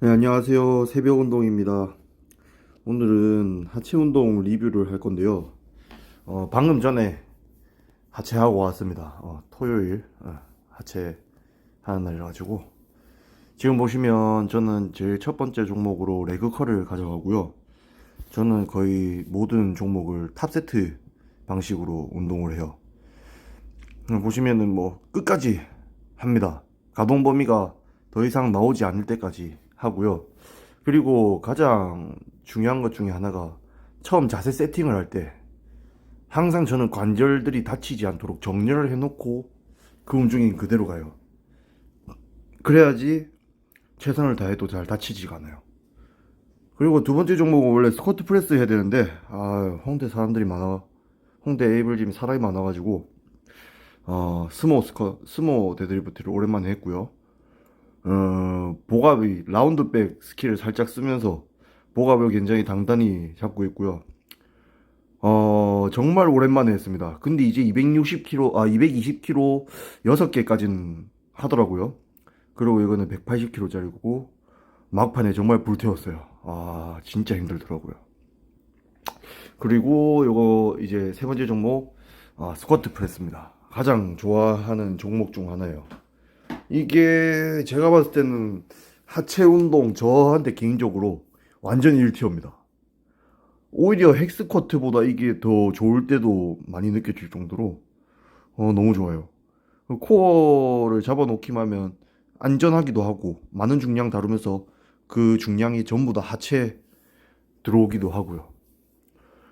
네, 안녕하세요. 새벽 운동입니다. 오늘은 하체 운동 리뷰를 할 건데요. 어, 방금 전에 하체하고 왔습니다. 어, 토요일 어, 하체 하는 날이라 가지고 지금 보시면 저는 제일 첫 번째 종목으로 레그컬을 가져가고요. 저는 거의 모든 종목을 탑 세트 방식으로 운동을 해요. 음, 보시면은 뭐 끝까지 합니다. 가동 범위가 더 이상 나오지 않을 때까지 하고요. 그리고 가장 중요한 것 중에 하나가 처음 자세 세팅을 할 때 항상 저는 관절들이 다치지 않도록 정렬을 해놓고 그 움직임 그대로 가요. 그래야지 최선을 다해도 잘 다치지가 않아요. 그리고 두 번째 종목은 원래 스쿼트 프레스 해야 되는데 아 홍대 사람들이 많아 홍대 에이블짐 사람이 많아가지고 어 스모 스커 스모 데드리프트를 오랜만에 했고요. 어, 복압이 라운드백 스킬을 살짝 쓰면서 복압을 굉장히 단단히 잡고 있고요. 어, 정말 오랜만에 했습니다. 근데 이제 260kg, 아, 220kg 6개까지는 하더라고요. 그리고 이거는 180kg짜리고, 막판에 정말 불태웠어요. 아, 진짜 힘들더라고요. 그리고 요거 이제 세 번째 종목, 아, 스쿼트 프레스입니다. 가장 좋아하는 종목 중 하나예요. 이게 제가 봤을 때는 하체 운동 저한테 개인적으로 완전 1티어입니다. 오히려 헥스쿼트보다 이게 더 좋을 때도 많이 느껴질 정도로 어, 너무 좋아요. 코어를 잡아놓기만 하면 안전하기도 하고 많은 중량 다루면서 그 중량이 전부 다 하체 들어오기도 하고요.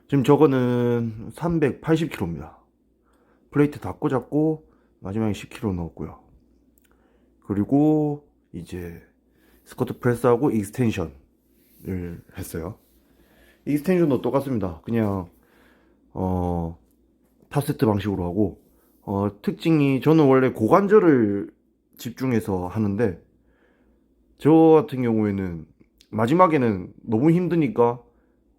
지금 저거는 380kg입니다. 플레이트 다 꽂았고 마지막에 10kg 넣었고요. 그리고 이제 스쿼트 프레스하고 익스텐션을 했어요. 익스텐션도 똑같습니다. 그냥 어 탑세트 방식으로 하고 어 특징이 저는 원래 고관절을 집중해서 하는데 저 같은 경우에는 마지막에는 너무 힘드니까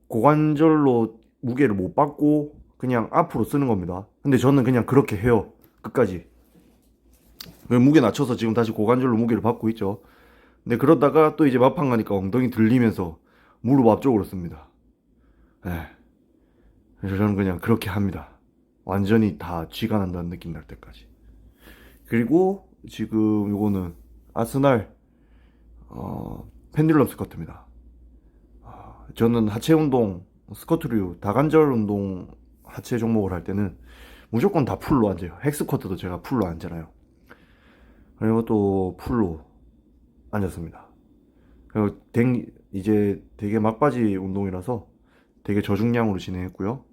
고관절로 무게를 못 받고 그냥 앞으로 쓰는 겁니다. 근데 저는 그냥 그렇게 해요. 끝까지. 그 무게 낮춰서 지금 다시 고관절로 무게를 받고 있죠. 근데 그러다가 또 이제 마판 가니까 엉덩이 들리면서 무릎 앞쪽으로 씁니다. 예. 그래서 저는 그냥 그렇게 합니다. 완전히 다 쥐가 난다는 느낌 날 때까지. 그리고 지금 요거는 아스날 어, 펜듈럼 스쿼트입니다. 아, 저는 하체 운동, 스쿼트류, 다관절 운동 하체 종목을 할 때는 무조건 다 풀로 앉아요. 헥스쿼트도 제가 풀로 앉잖아요. 그리고 또 풀로 앉았습니다. 그리고 댕, 이제 되게 막바지 운동이라서 되게 저중량으로 진행했고요.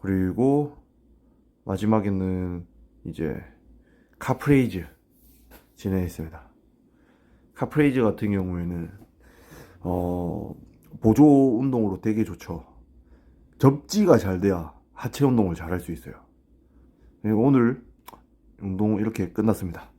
그리고 마지막에는 이제 카프레이즈 진행했습니다. 카프레이즈 같은 경우에는 어, 보조 운동으로 되게 좋죠. 접지가 잘 돼야 하체 운동을 잘 할 수 있어요. 그리고 오늘 운동 이렇게 끝났습니다.